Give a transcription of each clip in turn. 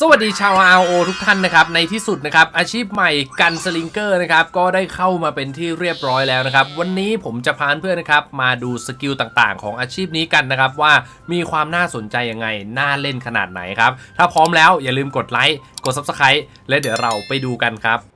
สวัสดีชาว RO ทุกท่านนะครับในที่สุดนะครับอาชีพใหม่กันสลิงเกอร์นะครับก็ได้เข้ามาเป็นที่เรียบร้อยแล้วนะครับวันนี้ผมจะพาเพื่อนนะครับมาดูสกิลต่างๆ ของอาชีพนี้กันนะครับว่ามีความน่าสนใจยังไงน่าเล่นขนาดไหนครับถ้าพร้อมแล้วอย่าลืมกดไลค์กด Subscribe และเดี๋ยวเราไปดูกันครับ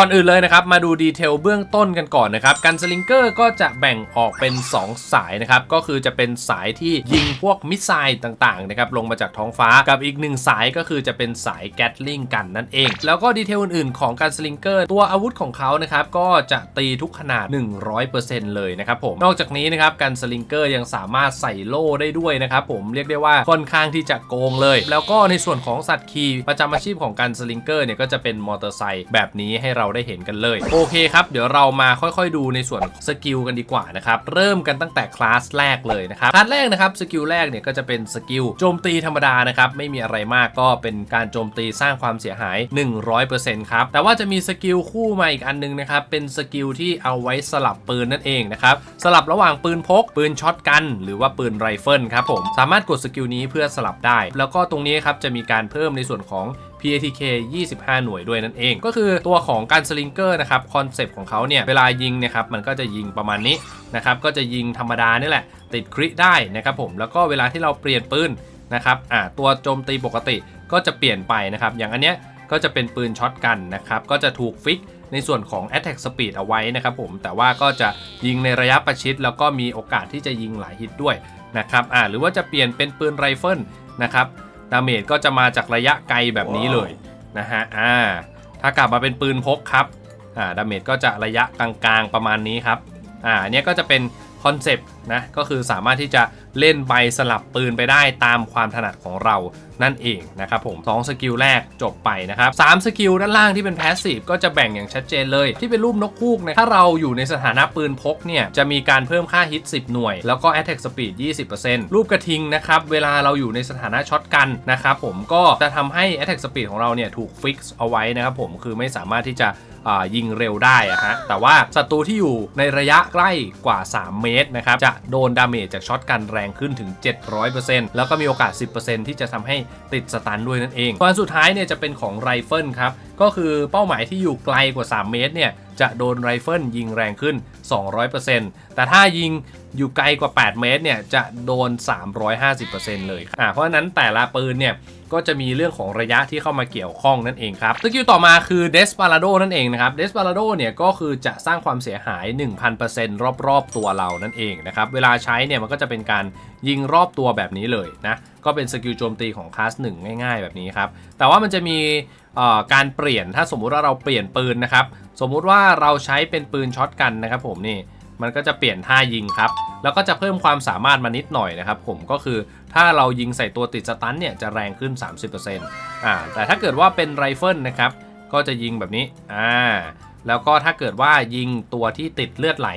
ก่อนอื่นเลยนะครับ มาดูดีเทลเบื้องต้นกันก่อนนะครับกันสลิงเกอร์ก็จะแบ่งออกเป็น 2 สายนะครับ ก็คือจะเป็นสายที่ยิงพวกมิสไซล์ต่างๆนะครับลงมาจากท้องฟ้ากับอีกหนึ่งสายก็คือจะเป็นสายแกตลิงกันนั่นเอง แล้วก็ดีเทลอื่นๆของกันสลิงเกอร์ตัวอาวุธของเขานะครับก็จะตีทุกขนาด 100%เลยนะครับผมนอกจากนี้นะครับกันสลิงเกอร์ยังสามารถใส่โล่ได้ด้วยนะครับผมเรียกได้ว่าค่อนข้างที่จะโกงเลย แล้วก็ในส่วนของสัตว์คีประจำอาชีพของกันสลิงเกอร์เนี่ยก็จะเป็นมอเตอร์ไซค์แบบนี้ให้เราได้เห็นกันเลย โอเคครับ เดี๋ยวเรามาค่อยๆดูในส่วนสกิลกันดีกว่านะครับเริ่มกันตั้งแต่คลาสแรกเลยนะครับคลาสแรกนะครับสกิลแรกเนี่ยก็จะเป็นสกิลโจมตีธรรมดานะครับไม่มีอะไรมากก็เป็นการโจมตีสร้างความเสียหาย 100%ครับแต่ว่าจะมีสกิลคู่มาอีกอันนึงนะครับเป็นสกิลที่เอาไว้สลับปืนนั่นเองนะครับสลับระหว่างปืนพก ปืนช็อตกัน หรือว่าปืนไรเฟิลครับผมสามารถกดสกิลนี้เพื่อสลับได้ แล้วก็ตรงนี้ครับจะมีการเพิ่มในส่วนของ PATK 25 หน่วยด้วยนั่นเอง ก็คือตัวของการสลิงเกอร์นะครับคอนเซปต์ของเขาเนี่ยเวลายิงนะครับมันก็จะยิงประมาณนี้นะครับก็จะยิงธรรมดานี่แหละ ติดคริได้นะครับผมแล้วก็เวลาที่เราเปลี่ยนปืนนะครับอ่าตัวโจมตีปกติก็จะเปลี่ยนไปนะครับอย่างอันเนี้ยก็จะเป็นปืนช็อตกันนะครับก็จะถูกฟิกในส่วนของ Attack Speed เอาไว้นะครับผมแต่ว่าก็จะยิงในระยะประชิด แล้วก็มีโอกาสที่จะยิงหลายฮิตด้วยนะครับอ่าหรือว่าจะเปลี่ยนเป็นปืนไรเฟิลนะครับ ดาเมจก็จะมาจากระยะไกลแบบนี้เลยนะฮะอ่าถ้ากลับมาเป็นปืนพกครับอ่าดาเมจก็จะระยะกลางๆประมาณนี้ครับอ่าอันเนี้ยก็จะเป็นคอนเซปต์ นะก็คือสามารถที่จะเล่นใบสลับปืนไปได้ตามความถนัดของเรานั่นเองนะครับผม2สกิลแรกจบไปนะครับ3สกิลด้านล่างที่เป็นแพสซีฟก็จะแบ่งอย่างชัดเจนเลย ที่เป็นรูปนกคูกนะถ้าเราอยู่ในสถานะปืนพกเนี่ยจะมีการเพิ่มค่าฮิต 10 หน่วย แล้วก็ Attack Speed 20%รูปกระทิงนะครับเวลาเราอยู่ในสถานะช็อตกันนะครับผมก็จะทำให้ Attack Speed ของเราเนี่ยถูกฟิกซ์เอาไว้นะครับผมคือไม่สามารถที่จะยิงเร็วได้อะฮะแต่ว่าศัตรูที่อยู่ในระยะใกล้กว่า 3 เมตรนะครับจะโดนดาเมจจากช็อตกันแรงขึ้นถึง 700%แล้วก็มีโอกาส 10%ที่จะทำให้ติดสตันด้วยนั่นเองส่วนสุดท้ายเนี่ยจะเป็นของไรเฟิลครับ ก็คือเป้าหมายที่อยู่ไกลกว่า 3 เมตรเนี่ยจะโดนไรเฟิลยิงแรงขึ้น 200%แต่ถ้ายิงอยู่ไกลกว่า 8 เมตรเนี่ยจะโดน 350%เลยอ่าเพราะฉะนั้นแต่ละปืนเนี่ย ก็จะมีเรื่องของระยะที่เข้ามาเกี่ยวข้องนั่นเองครับสกิลต่อมาคือ Desperado นั่นเองนะครับ Desperado เนี่ยก็คือจะสร้างความเสียหาย 1,000%รอบๆตัวเรานั่นเองนะครับเวลาใช้เนี่ยมันก็จะเป็นการยิงรอบตัวแบบนี้เลยนะก็เป็นสกิลโจมตีของคลาส1ง่าย ๆ แบบนี้ครับแต่ว่ามันจะมีการเปลี่ยนถ้าสมมุติว่าเราเปลี่ยนปืนนะครับสมมุติว่าเราใช้เป็นปืนช็อตกันนะครับผมนี่ มันก็จะเปลี่ยนท่ายิงครับ แล้วก็จะเพิ่มความสามารถมานิดหน่อยนะครับผมก็คือถ้าเรายิงใส่ตัวติดสตันเนี่ยจะแรงขึ้น 30%อ่าแต่ถ้าเกิดว่าเป็นไรเฟิลนะครับก็จะยิงแบบนี้อ่าแล้วก็ถ้าเกิดว่ายิงตัวที่ติดเลือดไหล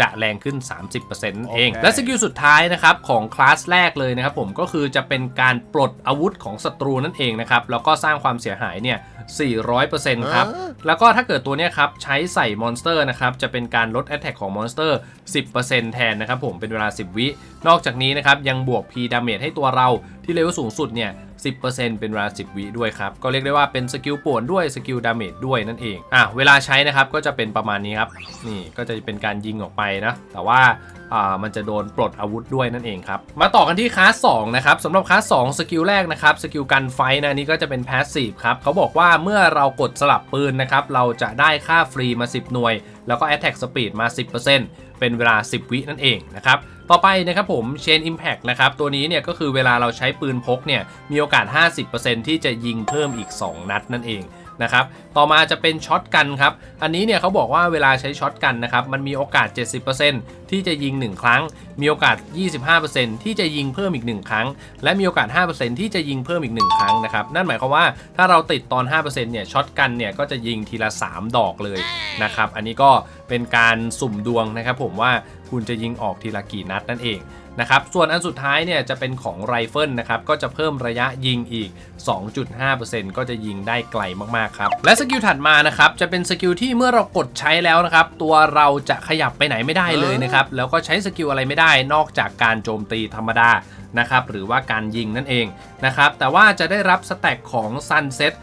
จะแรงขึ้น 30%นั่นเองโอเคและสกิลสุดท้ายนะครับของคลาสแรกเลยนะครับผมก็คือจะเป็นการปลดอาวุธของศัตรูนั่นเองนะครับแล้วก็สร้างความเสียหายเนี่ย 400%ครับ แล้วก็ถ้าเกิดตัวเนี้ยครับใช้ใส่มอนสเตอร์นะครับจะเป็นการลด Attack ของมอนสเตอร์ 10%แทนนะครับผมเป็นเวลา 10 วิ นอกจากนี้นะครับยังบวก P Damage ให้ตัวเราที่เลเวลสูงสุดเนี่ย10%เป็นเวลา 10 วิด้วยครับ ก็เรียกได้ว่าเป็นสกิลป่วนด้วยสกิลดาเมจด้วยนั่นเองอะเวลาใช้นะครับก็จะเป็นประมาณนี้ครับนี่ก็จะเป็นการยิงออกไปนะ แต่ว่ามันจะโดนปลดอาวุธด้วยนั่นเองครับ มาต่อกันที่คลาส2นะครับสำหรับคลาส2สกิลแรกนะครับสกิลกันไฟนะนนี้ก็จะเป็นแพสซีฟครับเขาบอกว่าเมื่อเรากดสลับปืนนะครับเราจะได้ค่าฟรีมา 10 หน่วย แล้วก็ Attack Speed มา 10%เป็นเวลา 10 วินั่นเองนะครับต่อไปนะครับผม Chain Impact นะครับตัวนี้เนี่ยก็คือเวลาเราใช้ปืนพกเนี่ยมีโอกาส 50%ที่จะยิงเพิ่มอีก 2 นัดนั่นเอง นะครับ ต่อมาจะเป็นช็อตกันครับ อันนี้เนี่ยเขาบอกว่าเวลาใช้ช็อตกันนะครับ มันมีโอกาส 70%ที่จะยิง 1 ครั้ง มีโอกาส 25%ที่จะยิงเพิ่มอีก 1 ครั้ง และมีโอกาส 5%ที่จะยิงเพิ่มอีก 1 ครั้งนะครับ นั่นหมายความว่าถ้าเราติดตอน 5%เนี่ย ช็อตกันเนี่ยก็จะยิงทีละ 3 ดอกเลยนะครับ อันนี้ก็เป็นการสุ่มดวงนะครับผมว่าคุณจะยิงออกทีละกี่นัดนั่นเอง นะครับ ส่วนอันสุดท้ายเนี่ยจะเป็นของไรเฟิลนะครับ ก็จะเพิ่มระยะยิงอีก 2.5%ก็จะยิงได้ไกลมากๆครับ และสกิลถัดมานะครับ จะเป็นสกิลที่เมื่อเรากดใช้แล้วนะครับ ตัวเราจะขยับไปไหนไม่ได้เลยนะครับ แล้วก็ใช้สกิลอะไรไม่ได้นอกจากการโจมตีธรรมดานะครับ หรือว่าการยิงนั่นเองนะครับ แต่ว่าจะได้รับสแต็กของ Sunset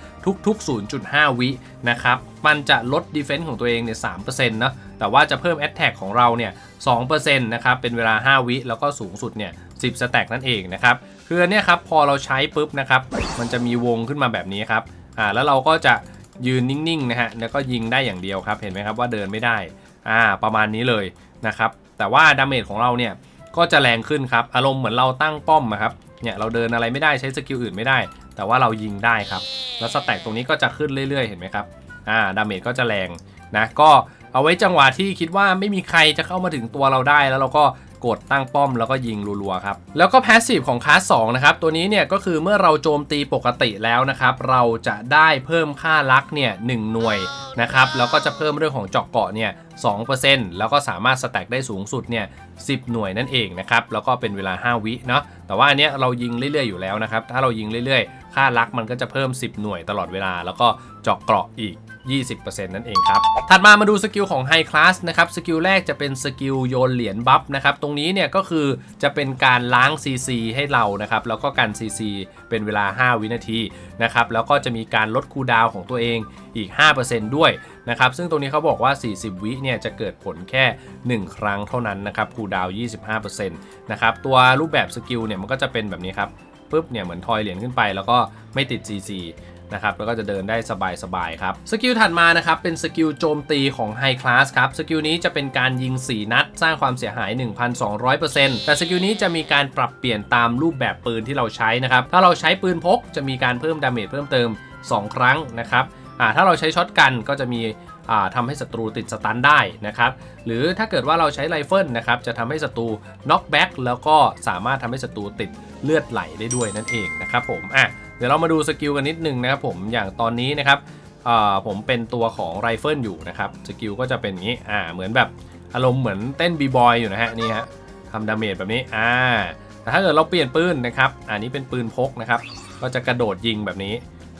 ทุกๆ 0.5 วินะครับ มันจะลด Defense ของตัวเองเนี่ย3%นะ แต่ว่าจะเพิ่ม Attack ของเราเนี่ย2%นะครับ เป็นเวลา 5 วิ แล้วก็สูงสุดเนี่ย10 สแต็กนั่นเองนะครับ คืออันเนี้ยครับพอเราใช้ปุ๊บนะครับ มันจะมีวงขึ้นมาแบบนี้ครับ อ่า แล้วเราก็จะยืนนิ่งๆนะฮะ แล้วก็ยิงได้อย่างเดียวครับ เห็นไหมครับว่าเดินไม่ได้ อ่า ประมาณนี้เลยนะครับ แต่ว่าดาเมจของเราเนี่ยก็จะแรงขึ้นครับ อารมณ์เหมือนเราตั้งป้อมอะครับ เนี่ยเราเดินอะไรไม่ได้ใช้สกิลอื่นไม่ได้ แต่ว่าเรายิงได้ครับ แล้วสแต็กตรงนี้ก็จะขึ้นเรื่อยๆ เห็นไหมครับ อ่า ดาเมจก็จะแรงนะ ก็เอาไว้จังหวะที่คิดว่าไม่มีใครจะเข้ามาถึงตัวเราได้ แล้วเราก็ กดตั้งป้อมแล้วก็ยิงรัวๆครับ แล้วก็แพสซีฟของคลาส2นะครับ ตัวนี้เนี่ยก็คือเมื่อเราโจมตีปกติแล้วนะครับ เราจะได้เพิ่มค่าลักเนี่ยหนึ่งหน่วยนะครับ แล้วก็จะเพิ่มเรื่องของเจาะเกาะเนี่ย2%แล้วก็สามารถสแต็กได้สูงสุดเนี่ย10 หน่วยนั่นเองนะครับ แล้วก็เป็นเวลา 5 วิเนาะแต่ว่าอันเนี้ยเรายิงเรื่อยๆอยู่แล้วนะครับ ถ้าเรายิงเรื่อยๆ ค่าลักมันก็จะเพิ่ม 10 หน่วยตลอดเวลา แล้วก็เจาะเกราะอีก 20%นั่นเองครับ ถัดมามาดูสกิลของ High Class นะครับ สกิลแรกจะเป็นสกิลโยนเหรียญบัฟนะครับ ตรงนี้เนี่ยก็คือจะเป็นการล้าง CC ให้เรานะครับ แล้วก็กัน CC เป็นเวลา 5 วินาทีนะครับ แล้วก็จะมีการลดคูดาวของตัวเองอีก 5%ด้วยนะครับ ซึ่งตรงนี้เขาบอกว่า 40 วิเนี่ยจะเกิดผลแค่ 1 ครั้งเท่านั้นนะครับ คูดาวน์25%นะครับ ตัวรูปแบบสกิลเนี่ยมันก็จะเป็นแบบนี้ครับปุ๊บเนี่ยเหมือนทอยเหรียญขึ้นไปแล้วก็ไม่ติด CC นะครับแล้วก็จะเดินได้สบายๆครับสกิลถัดมานะครับเป็นสกิลโจมตีของ High Class ครับสกิลนี้จะเป็นการยิง 4 นัด สร้างความเสียหาย 1,200%แต่สกิลนี้จะมีการปรับเปลี่ยนตามรูปแบบปืนที่เราใช้นะครับถ้าเราใช้ปืนพกจะมีการเพิ่มดาเมจเพิ่มเติม 2 ครั้งนะครับถ้าเราใช้ช็อตกันก็จะมีอ่าทำให้ศัตรูติดสตันได้นะครับ หรือถ้าเกิดว่าเราใช้ไรเฟิลนะครับ จะทำให้ศัตรูน็อกแบ็กแล้วก็สามารถทำให้ศัตรูติดเลือดไหลได้ด้วยนั่นเองนะครับผมอะ ดี๋ยวเรามาดูสกิลกันนิดนึงนะครับผมอย่างตอนนี้นะครับผมเป็นตัวของไรเฟิลอยู่นะครับสกิลก็จะเป็นอย่างนี้อ่าเหมือนแบบอารมณ์เหมือนเต้นบีบอยอยู่นะฮะนี่ฮะทำดาเมจแบบนี้อ่าแต่ถ้าเกิดเราเปลี่ยนปืนนะครับอันนี้เป็นปืนพกนะครับก็จะกระโดดยิงแบบนี้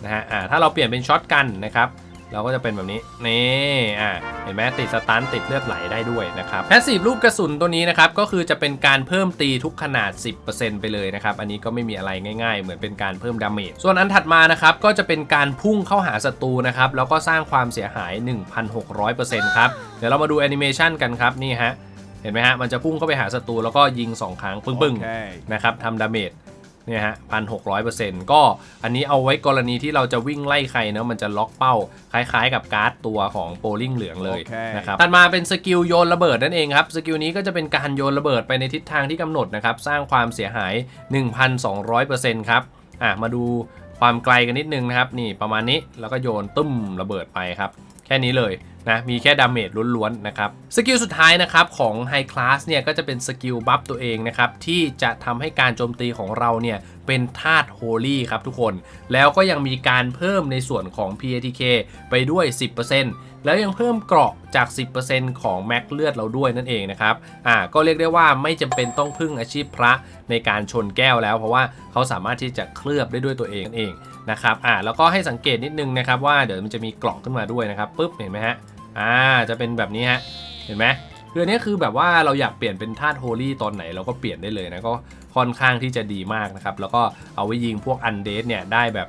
นะฮะอ่าถ้าเราเปลี่ยนเป็นช็อตกันนะครับ เราก็จะเป็นแบบนี้ นี่อ่าเห็นไหมติดสตันติดเลือดไหลได้ด้วยนะครับแพสซีฟลูกกระสุนตัวนี้นะครับก็คือจะเป็นการเพิ่มตีทุกขนาด 10%ไปเลยนะครับ อันนี้ก็ไม่มีอะไรง่าย ๆ เหมือนเป็นการเพิ่มดาเมจส่วนอันถัดมานะครับก็จะเป็นการพุ่งเข้าหาศัตรูนะครับแล้วก็สร้างความเสียหาย 1,600%ครับเดี๋ยวเรามาดูแอนิเมชันกันครับนี่ฮะเห็นไหมฮะมันจะพุ่งเข้าไปหาศัตรูแล้วก็ยิง 2 ครั้งปึ้งๆ Okay. นะครับทำดาเมจ เนี่ยฮะพันหกร้อยเปอร์เซ็นต์ก็อันนี้เอาไว้กรณีที่เราจะวิ่งไล่ใครเนะมันจะล็อกเป้า คล้ายๆ กับการ์ดตัวของโปลิงเหลืองเลยโอเคนะครับถัดมาเป็นสกิลโยนระเบิดนั่นเองครับ สกิลนี้ก็จะเป็นการโยนระเบิดไปในทิศทางที่กำหนดนะครับ สร้างความเสียหาย 1,200%ครับอะมาดูความไกลกันนิดนึงนะครับ นี่ประมาณนี้แล้วก็โยนตึ้มระเบิดไปครับ แค่นี้เลยนะมีแค่ดาเมจล้วนๆนะครับสกิลสุดท้ายนะครับของ High Class เนี่ยก็จะเป็นสกิลบัฟตัวเองนะครับที่จะทำให้การโจมตีของเราเนี่ยเป็นธาตุโฮลี่ครับทุกคน แล้วก็ยังมีการเพิ่มในส่วนของ PATK ไปด้วย 10%แล้วยังเพิ่มเกราะจาก 10%ของแม็กเลือดเราด้วยนั่นเองนะครับอ่าก็เรียกได้ว่าไม่จำเป็นต้องพึ่งอาชีพพระในการชนแก้วแล้ว เพราะว่าเขาสามารถที่จะเคลือบได้ด้วยตัวเองนั่นเอง นะครับอ่าแล้วก็ให้สังเกตนิดนึงนะครับว่าเดี๋ยวมันจะมีกล่องขึ้นมาด้วยนะครับปุ๊บเห็นไหมฮะอ่าจะเป็นแบบนี้ฮะเห็นไหมคืออันนี้คือแบบว่าเราอยากเปลี่ยนเป็นธาตุโฮลี่ตอนไหนเราก็เปลี่ยนได้เลยนะก็ ค่อนข้างที่จะดีมากนะครับ แล้วก็เอาไว้ยิงพวกอันเดสเนี่ยได้แบบ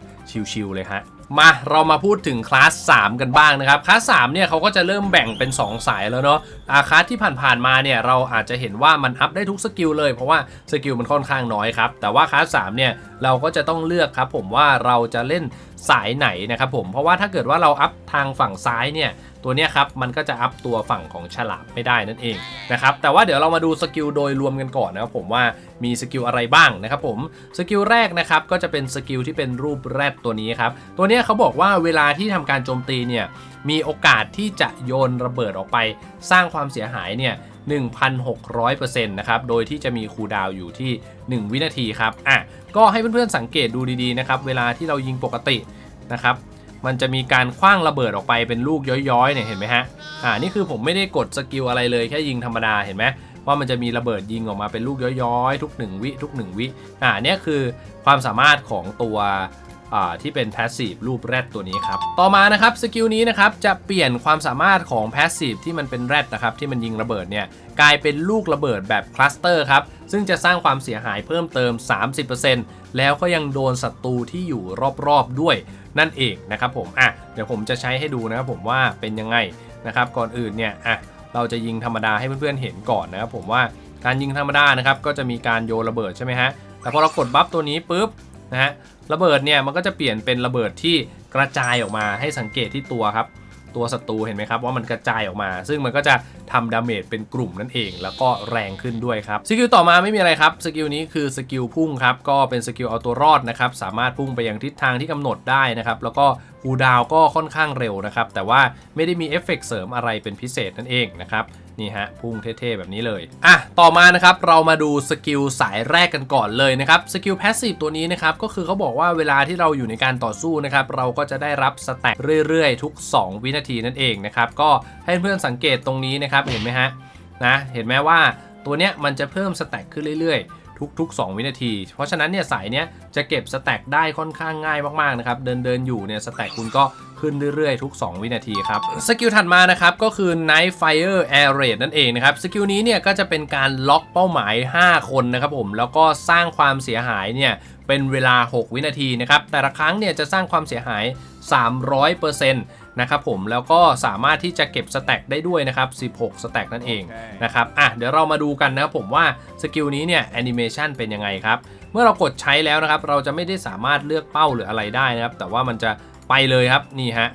ชิวๆเลยฮะมาเรามาพูดถึงคลาส 3 กันบ้างนะครับ คลาส 3 เนี่ยเขาก็จะเริ่มแบ่งเป็น 2 สายแล้วเนาะอาคลาสที่ผ่านๆมาเนี่ยเราอาจจะเห็นว่ามันอัพได้ทุกสกิลเลย เพราะว่าสกิลมันค่อนข้างน้อยครับ แต่ว่าคลาส 3 เนี่ยเราก็จะต้องเลือกครับผมว่าเราจะเล่นสายไหนนะครับผม เพราะว่าถ้าเกิดว่าเราอัพทางฝั่งซ้ายเนี่ยตัวเนี้ยครับมันก็จะอัพตัวฝั่งของฉลามไม่ได้นั่นเองนะครับแต่ว่าเดี๋ยวเรามาดูสกิลโดยรวมกันก่อนนะครับผมว่ามีสกิลอะไรบ้างนะครับผมสกิลแรกนะครับก็จะเป็นสกิลที่เป็นรูปแรดตัวนี้ครับตัวนี้เขาบอกว่าเวลาที่ทำการโจมตีเนี่ยมีโอกาสที่จะโยนระเบิดออกไป สร้างความเสียหายเนี่ย1,600%นะครับ โดยที่จะมีคูดาวอยู่ที่ 1 วินาทีครับ อะ ก็ให้เพื่อนๆสังเกตดูดีๆนะครับ เวลาที่เรายิงปกตินะครับ มันจะมีการคว้างระเบิดออกไปเป็นลูกย้อยๆเนี่ยเห็นไหมฮะ อ่า นี่คือผมไม่ได้กดสกิลอะไรเลยแค่ยิงธรรมดาเห็นไหม ว่ามันจะมีระเบิดยิงออกมาเป็นลูกย้อยๆ ทุก 1 วิทุก 1 วิอ่าเนี่ยคือความสามารถของตัวที่เป็น Passive รูปแรดตัวนี้ครับ ต่อมานะครับสกิลนี้นะครับจะเปลี่ยนความสามารถของ Passive ที่มันเป็นแรดนะครับที่มันยิงระเบิดเนี่ยกลายเป็นลูกระเบิดแบบคลัสเตอร์ครับ ซึ่งจะสร้างความเสียหายเพิ่มเติม 30%แล้วก็ยังโดนศัตรูที่อยู่รอบๆด้วยนั่นเองนะครับผมอะเดี๋ยวผมจะใช้ให้ดูนะครับผมว่าเป็นยังไงนะครับก่อนอื่นเนี่ยอะ เราจะยิงธรรมดาให้เพื่อนๆเห็นก่อนนะครับผมว่าการยิงธรรมดานะครับก็จะมีการโยนระเบิดใช่ไหมฮะแต่พอเรากดบัฟตัวนี้ปุ๊บนะฮะระเบิดเนี่ยมันก็จะเปลี่ยนเป็นระเบิดที่กระจายออกมาให้สังเกตที่ตัวครับตัวศัตรูเห็นไหมครับว่ามันกระจายออกมา ซึ่งมันก็จะทำดาเมจเป็นกลุ่มนั่นเอง แล้วก็แรงขึ้นด้วยครับสกิลต่อมาไม่มีอะไรครับสกิลนี้คือสกิลพุ่งครับก็เป็นสกิลเอาตัวรอดนะครับสามารถพุ่งไปยังทิศทางที่กำหนดได้นะครับแล้วก็ คูลดาวก็ค่อนข้างเร็วนะครับ แต่ว่าไม่ได้มีเอฟเฟกต์เสริมอะไรเป็นพิเศษนั่นเองนะครับนี่ฮะพุ่งเท่ๆแบบนี้เลยอะต่อมานะครับเรามาดูสกิลสายแรกกันก่อนเลยนะครับสกิลแพสซีฟตัวนี้นะครับก็คือเขาบอกว่าเวลาที่เราอยู่ในการต่อสู้นะครับเราก็จะได้รับสแต็กเรื่อยๆ ทุก 2 วินาทีนั่นเองนะครับก็ให้เพื่อนสังเกตตรงนี้นะครับเห็นไหมฮะนะเห็นไหมว่าตัวเนี้ยมันจะเพิ่มสแต็กขึ้นเรื่อยๆ ทุกๆ 2 วินาที เพราะฉะนั้นเนี่ยสายเนี้ยจะเก็บสแต็กได้ค่อนข้างง่ายมากๆนะครับเดินเดินๆอยู่เนี่ยสแต็กคุณก็ขึ้นเรื่อยๆ ทุก 2 วินาทีครับสกิลถัดมานะครับก็คือ Night Fire Air Raid นั่นเองนะครับสกิลนี้เนี่ยก็จะเป็นการล็อกเป้าหมาย 5 คนนะครับผมแล้วก็สร้างความเสียหายเนี่ยเป็นเวลา 6 วินาทีนะครับแต่ละครั้งเนี่ยจะสร้างความเสียหาย 300% นะครับผมแล้วก็สามารถที่จะเก็บสแต็กได้ด้วยนะครับ 16 สแต็กนั่นเองนะครับอะเดี๋ยวเรามาดูกันนะครับผมว่าสกิลนี้เนี่ยแอนิเมชันเป็นยังไงครับ เมื่อเรากดใช้แล้วนะครับ เราจะไม่ได้สามารถเลือกเป้าหรืออะไรได้นะครับ แต่ว่ามันจะไปเลยครับนี่ฮะ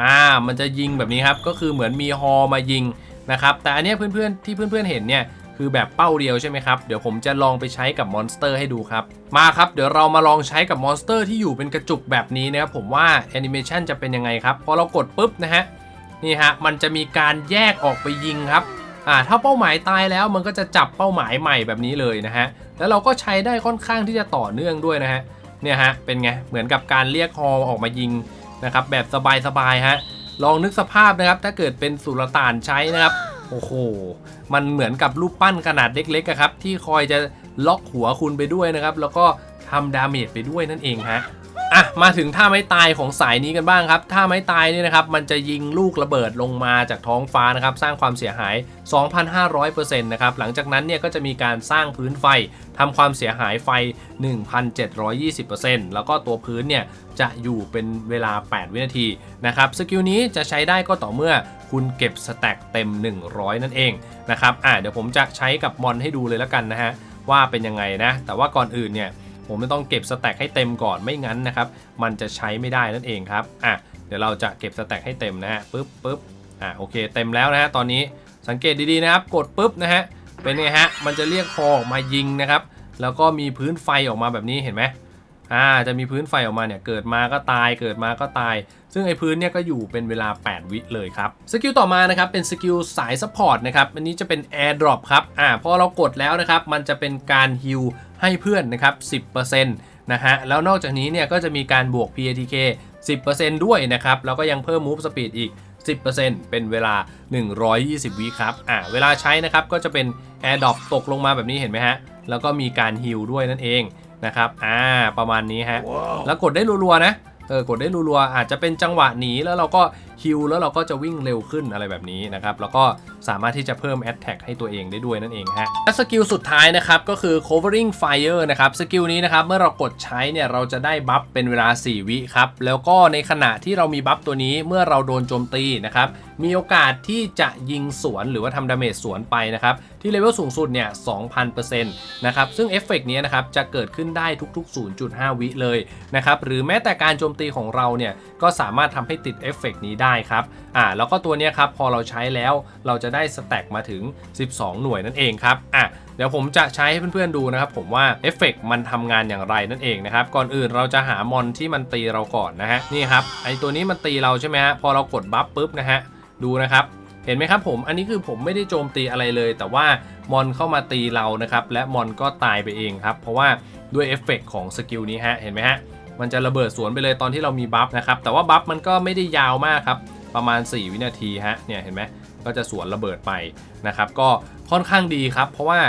อ่ามันจะยิงแบบนี้ครับก็คือเหมือนมีฮอมายิงนะครับแต่อันเนี้ยเพื่อนๆที่เพื่อนๆเห็นเนี่ย คือแบบเป้าเดียวใช่ไหมครับ เดี๋ยวผมจะลองไปใช้กับมอนสเตอร์ให้ดูครับ มาครับ เดี๋ยวเรามาลองใช้กับมอนสเตอร์ที่อยู่เป็นกระจุกแบบนี้นะครับผมว่าแอนิเมชันจะเป็นยังไงครับพอเรากดปุ๊บนะฮะนี่ฮะมันจะมีการแยกออกไปยิงครับอ่าถ้าเป้าหมายตายแล้วมันก็จะจับเป้าหมายใหม่แบบนี้เลยนะฮะแล้วเราก็ใช้ได้ค่อนข้างที่จะต่อเนื่องด้วยนะฮะเนี่ยฮะเป็นไงเหมือนกับการเรียกฮอออกมายิงนะครับแบบสบายๆฮะลองนึกสภาพนะครับถ้าเกิดเป็นสุลต่านใช้นะครับ โอ้โห มันเหมือนกับรูปปั้นขนาดเล็กๆครับ ที่คอยจะล็อกหัวคุณไปด้วยนะครับ แล้วก็ทำดาเมจไปด้วยนั่นเองฮะอะมาถึงท่าไม้ตายของสายนี้กันบ้างครับท่าไม้ตายเนี่ยนะครับมันจะยิงลูกระเบิดลงมาจากท้องฟ้านะครับสร้างความเสียหาย 2,500%นะครับหลังจากนั้นเนี่ยก็จะมีการสร้างพื้นไฟทำความเสียหายไฟ 1,720%แล้วก็ตัวพื้นเนี่ยจะอยู่เป็นเวลา 8 วินาทีนะครับสกิลนี้จะใช้ได้ก็ต่อเมื่อ คุณเก็บสแต็กเต็ม 100 นั่นเองนะครับอะเดี๋ยวผมจะใช้กับมอนให้ดูเลยแล้วกันนะฮะว่าเป็นยังไงนะ แต่ว่าก่อนอื่นเนี่ยผมไม่ต้องเก็บสแต็กให้เต็มก่อนไม่งั้นนะครับมันจะใช้ไม่ได้นั่นเองครับอะเดี๋ยวเราจะเก็บสแต็กให้เต็มนะฮะปึ๊บปึ๊บอะโอเคเต็มแล้วนะฮะตอนนี้สังเกตดีๆนะครับกดปุ๊บนะฮะเป็นไงฮะมันจะเรียกคอออกมายิงนะครับแล้วก็มีพื้นไฟออกมาแบบนี้เห็นไหม อ่าจะมีพื้นไฟออกมาเนี่ยเกิดมาก็ตายเกิดมาก็ตาย ซึ่งไอ้พื้นเนี่ยก็อยู่เป็นเวลา 8 วิเลยครับสกิลต่อมานะครับเป็นสกิลสายซัพพอร์ตนะครับอันนี้จะเป็น Air Drop ครับอ่าพอเรากดแล้วนะครับมันจะเป็นการฮิลให้เพื่อนนะครับ 10%นะฮะแล้วนอกจากนี้เนี่ยก็จะมีการบวก PATK 10%ด้วยนะครับแล้วก็ยังเพิ่ม Move Speed อีก 10%เป็นเวลา 120 วิครับอ่าเวลาใช้นะครับก็จะเป็น Air Drop ตกลงมาแบบนี้เห็นไหมฮะแล้วก็มีการฮิลด้วยนั่นเอง นะครับ อ่า ประมาณนี้ฮะแล้วกดได้รัวๆนะ เออ กดได้รัวๆ อาจจะเป็นจังหวะหนีแล้วเราก็ ฮิลแล้วเราก็จะวิ่งเร็วขึ้นอะไรแบบนี้นะครับ แล้วก็สามารถที่จะเพิ่ม a t t a c k ให้ตัวเองได้ด้วยนั่นเองฮะและสกิลสุดท้ายนะครับก็คือ covering fire นะครับสกิลนี้นะครับเมื่อเรากดใช้เนี่ยเราจะได้บัฟเป็นเวลา 4 วิครับแล้วก็ในขณะที่เรามีบัฟตัวนี้เมื่อเราโดนโจมตีนะครับมีโอกาสที่จะยิงสวนหรือว่าทำดาเมจสวนไปนะครับที่เลเวลสูงสุดเนี่ย 2,000%นะครับซึ่งเอฟเฟกต์นี้นะครับจะเกิดขึ้นได้ทุก ๆ 0.5 วิเลยนะครับหรือแม้แต่การโจมตีของเราเนี่ยก็สามารถทำให้ติดเอฟเฟกต์นี้ได้ได้ครับอ่าแล้วก็ตัวนี้ครับพอเราใช้แล้วเราจะได้สแต็กมาถึง 12 หน่วยนั่นเองครับอะเดี๋ยวผมจะใช้ให้เพื่อนๆดูนะครับผมว่าเอฟเฟกต์มันทำงานอย่างไรนั่นเองนะครับก่อนอื่นเราจะหามอนที่มันตีเราก่อนนะฮะนี่ครับไอตัวนี้มันตีเราใช่ไหมฮะพอเรากดบัฟปุ๊บนะฮะดูนะครับเห็นไหมครับผมอันนี้คือผมไม่ได้โจมตีอะไรเลย แต่ว่ามอนเข้ามาตีเรานะครับและมอนก็ตายไปเองครับเพราะว่าด้วยเอฟเฟกต์ของสกิลนี้ฮะเห็นไหมฮะ มันจะระเบิดสวนไปเลยตอนที่เรามีบัฟนะครับแต่ว่าบัฟมันก็ไม่ได้ยาวมากครับประมาณ 4 วินาทีฮะเนี่ยเห็นไหมก็จะสวนระเบิดไปนะครับก็ค่อนข้างดีครับ เพราะว่า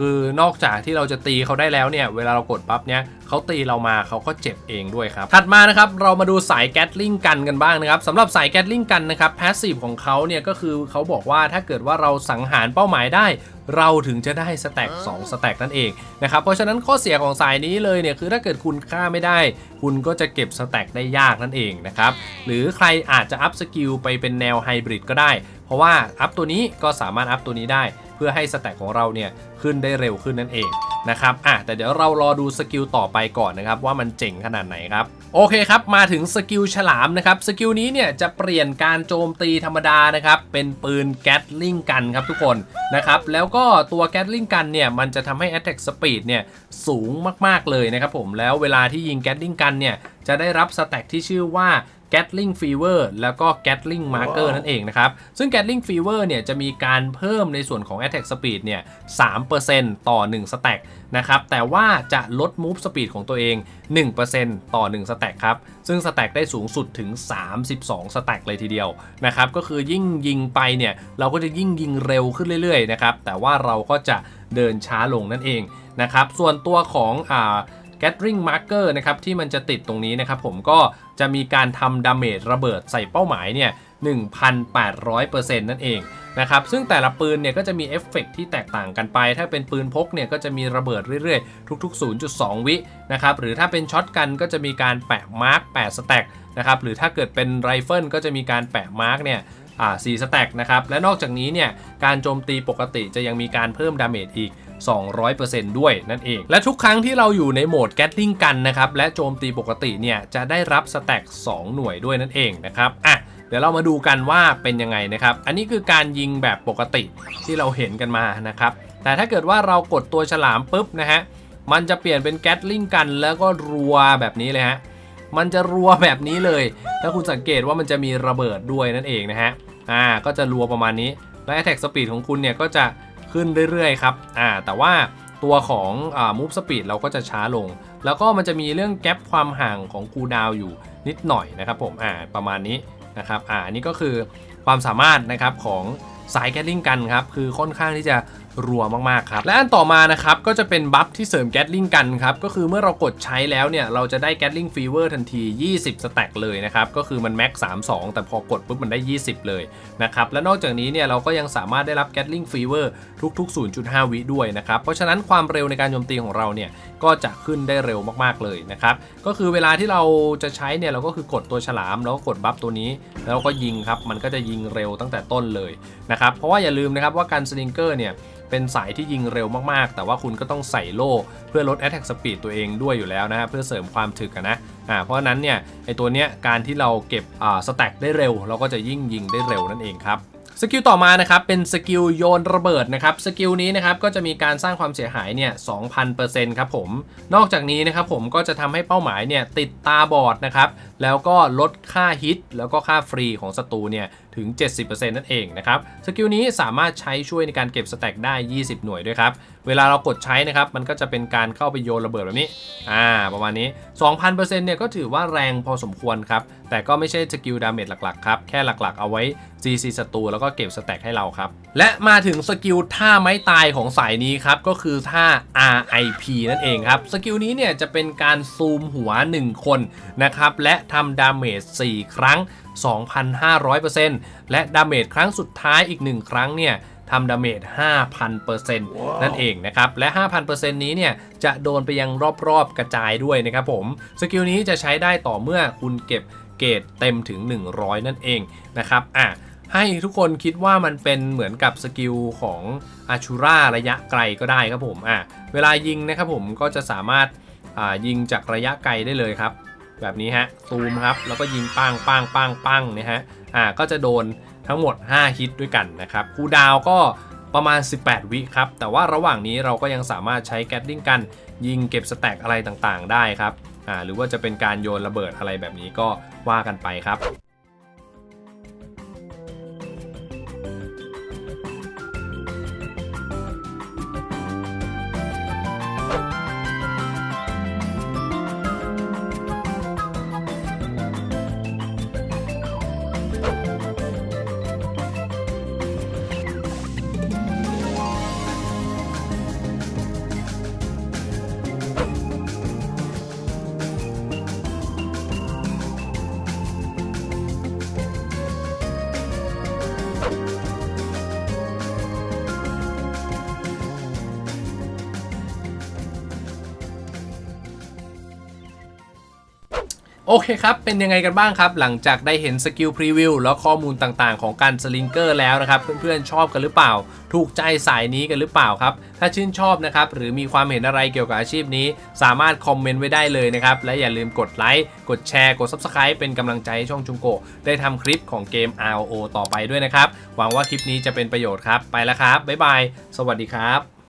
คือนอกจากที่เราจะตีเขาได้แล้วเนี่ย เวลาเรากดปั๊บเนี่ยเขาตีเรามาเขาก็เจ็บเองด้วยครับ ถัดมานะครับ เรามาดูสายแกตลิงกันกันบ้างนะครับสำหรับสายแกตลิงกันนะครับแพสซีฟของเขาเนี่ยก็คือเขาบอกว่าถ้าเกิดว่าเราสังหารเป้าหมายได้ เราถึงจะได้สแต็ก2สแต็กนั่นเองนะครับเพราะฉะนั้นข้อเสียของสายนี้เลยเนี่ยคือถ้าเกิดคุณฆ่าไม่ได้ คุณก็จะเก็บสแต็กได้ยากนั่นเองนะครับหรือใครอาจจะอัพสกิลไปเป็นแนวไฮบริดก็ได้ เพราะว่าอัพตัวนี้ก็สามารถอัพตัวนี้ได้เพื่อให้สแต็กของเราเนี่ยขึ้นได้เร็วขึ้นนั่นเองนะครับอะแต่เดี๋ยวเรารอดูสกิลต่อไปก่อนนะครับว่ามันเจ๋งขนาดไหนครับโอเคครับมาถึงสกิลฉลามนะครับสกิลนี้เนี่ยจะเปลี่ยนการโจมตีธรรมดานะครับเป็นปืนแก๊ตลิงกันครับทุกคนนะครับแล้วก็ตัวแก๊ตลิงกันเนี่ยมันจะทำให้ Attack Speed เนี่ยสูงมากๆเลยนะครับผมแล้วเวลาที่ยิงแก๊ตลิงกันเนี่ยจะได้รับสแต็กที่ชื่อว่า Gatling Fever แล้วก็ Gatling Marker นั่นเองนะครับ ซึ่ง Gatling Fever เนี่ยจะมีการเพิ่มในส่วนของ Attack Speed เนี่ย 3%ต่อ1สแต็กนะครับ แต่ว่าจะลด Move Speed ของตัวเอง 1%ต่อ1สแต็กครับ ซึ่งสแต็กได้สูงสุดถึง 32สแต็กเลยทีเดียวนะครับ ก็คือยิ่งยิงไปเนี่ย เราก็จะยิ่งยิงเร็วขึ้นเรื่อยๆนะครับ แต่ว่าเราก็จะเดินช้าลงนั่นเองนะครับ ส่วนตัวของอ่า Gathering Marker นะครับที่มันจะติดตรงนี้นะครับผมก็จะมีการทำดาเมจระเบิดใส่เป้าหมายเนี่ย1,800%นั่นเองนะครับซึ่งแต่ละปืนเนี่ยก็จะมีเอฟเฟกต์ที่แตกต่างกันไป ถ้าเป็นปืนพกเนี่ยก็จะมีระเบิดเรื่อยๆ ทุก ๆ 0.2 วินะครับหรือถ้าเป็นช็อตกันก็จะมีการแปะมาร์ก8สแต็กนะครับหรือถ้าเกิดเป็นไรเฟิลก็จะมีการแปะมาร์กเนี่ยอ่า4สแต็กนะครับและนอกจากนี้เนี่ยการโจมตีปกติจะยังมีการเพิ่มดาเมจอีก 200%ด้วยนั่นเอง และทุกครั้งที่เราอยู่ในโหมดแกตลิงกันนะครับ และโจมตีปกติเนี่ยจะได้รับสแต็ก2หน่วยด้วยนั่นเองนะครับอะเดี๋ยวเรามาดูกันว่าเป็นยังไงนะครับ อันนี้คือการยิงแบบปกติที่เราเห็นกันมานะครับ แต่ถ้าเกิดว่าเรากดตัวฉลามปุ๊บนะฮะ มันจะเปลี่ยนเป็นแกตลิงกันแล้วก็รัวแบบนี้เลยฮะ มันจะรัวแบบนี้เลยแล้วคุณสังเกตว่ามันจะมีระเบิดด้วยนั่นเองนะฮะ อ่า ก็จะรัวประมาณนี้ และ attack speed ของคุณเนี่ยก็จะ ขึ้นเรื่อยๆครับอ่าแต่ว่าตัวของอ่ามูฟสปีดเราก็จะช้าลง แล้วก็มันจะมีเรื่องแกลบความห่างของคูดาวอยู่นิดหน่อยนะครับผมอ่าประมาณนี้นะครับอ่าอันนี้ก็คือความสามารถนะครับของสายแกลลิงกันครับคือค่อนข้างที่จะ รัวมากๆครับและอันต่อมานะครับก็จะเป็นบัฟที่เสริมแกลลิงกันครับก็คือเมื่อเรากดใช้แล้วเนี่ยเราจะได้แกลลิงฟีเวอร์ทันที 20 สแต็กเลยนะครับก็คือมันแม็ก32 แต่พอกดปุ๊บมันได้ 20 เลยนะครับและนอกจากนี้เนี่ยเราก็ยังสามารถได้รับแกลลิงฟีเวอร์ทุก ๆ 0.5 วิด้วยนะครับเพราะฉะนั้นความเร็วในการโจมตีของเราเนี่ยก็จะขึ้นได้เร็วมากๆเลยนะครับก็คือเวลาที่เราจะใช้เนี่ยเราก็คือกดตัวฉลามแล้วก็กดบัฟตัวนี้ แล้วก็ยิงครับมันก็จะยิงเร็วตั้งแต่ต้นเลยนะครับเพราะว่าอย่าลืมนะครับว่าการสลิงเกอร์เนี่ยเป็นสายที่ยิงเร็วมากๆ แต่ว่าคุณก็ต้องใส่โล่เพื่อลด attack speed ตัวเองด้วยอยู่แล้วนะฮะเพื่อเสริมความถึกนะอ่าเพราะนั้นเนี่ยไอตัวเนี้ยการที่เราเก็บอ่าสแต็กได้เร็ว เราก็จะยิ่งยิงได้เร็วนั่นเองครับสกิลต่อมานะครับเป็นสกิลโยนระเบิดนะครับสกิลนี้นะครับก็จะมีการสร้างความเสียหายเนี่ย2,000%ครับผมนอกจากนี้นะครับผมก็จะทำให้เป้าหมายเนี่ยติดตาบอดนะครับแล้วก็ลดค่าฮิตแล้วก็ค่าฟรีของศัตรูเนี่ยถึง 70%นั่นเองนะครับสกิลนี้สามารถใช้ช่วยในการเก็บสแต็กได้ 20 หน่วยด้วยครับเวลาเรากดใช้นะครับมันก็จะเป็นการเข้าไปโยนระเบิดแบบนี้อ่าประมาณนี้ 2,000%เนี่ยก็ถือว่าแรงพอสมควรครับแต่ก็ไม่ใช่สกิลดาเมจหลักๆครับแค่หลักๆเอาไว้ GC ศัตรูแล้วก็เก็บสแต็กให้เราครับ และมาถึงสกิลท่าไม้ตายของสายนี้ครับ ก็คือท่า RIP นั่นเองครับ สกิลนี้เนี่ยจะเป็นการซูมหัว 1 คนนะครับ และทำดาเมจ4ครั้ง2,500%และดาเมจครั้งสุดท้ายอีก 1 ครั้งเนี่ยทำดาเมจ 5,000%นั่นเองนะครับ และ 5,000%นี้เนี่ย จะโดนไปยังรอบๆ กระจายด้วยนะครับผม สกิลนี้จะใช้ได้ต่อเมื่อคุณเก็บเกรดเต็มถึง 100 นั่นเองนะครับอะให้ทุกคนคิดว่ามันเป็นเหมือนกับสกิลของอาชูราระยะไกลก็ได้ครับผมอะเวลายิงนะครับผมก็จะสามารถอ่ายิงจากระยะไกลได้เลยครับ แบบนี้ฮะซูมครับแล้วก็ยิงปังปังปังปังเนี่ยฮะอ่าก็จะโดนทั้งหมด 5 ฮิตด้วยกันนะครับคูดาวก็ประมาณ 18 วิครับ แต่ว่าระหว่างนี้เราก็ยังสามารถใช้แกดดิ้งกันยิงเก็บสแต็กอะไรต่างๆ ได้ครับอ่าหรือว่าจะเป็นการโยนระเบิดอะไรแบบนี้ก็ว่ากันไปครับ โอเคครับ เป็นยังไงกันบ้างครับ หลังจากได้เห็นสกิลพรีวิวแล้วข้อมูลต่างๆ ของการสลิงเกอร์แล้วนะครับ เพื่อนๆ ชอบกันหรือเปล่า ถูกใจสายนี้กันหรือเปล่าครับ ถ้าชื่นชอบนะครับ หรือมีความเห็นอะไรเกี่ยวกับอาชีพนี้ สามารถคอมเมนต์ไว้ได้เลยนะครับ และอย่าลืมกดไลค์ กดแชร์ กด Subscribe เป็นกำลังใจให้ช่องจุงโกได้ทำคลิปของเกม RO ต่อไปด้วยนะครับ หวังว่าคลิปนี้จะเป็นประโยชน์ครับ ไปแล้วครับ บ๊ายบาย สวัสดีครับ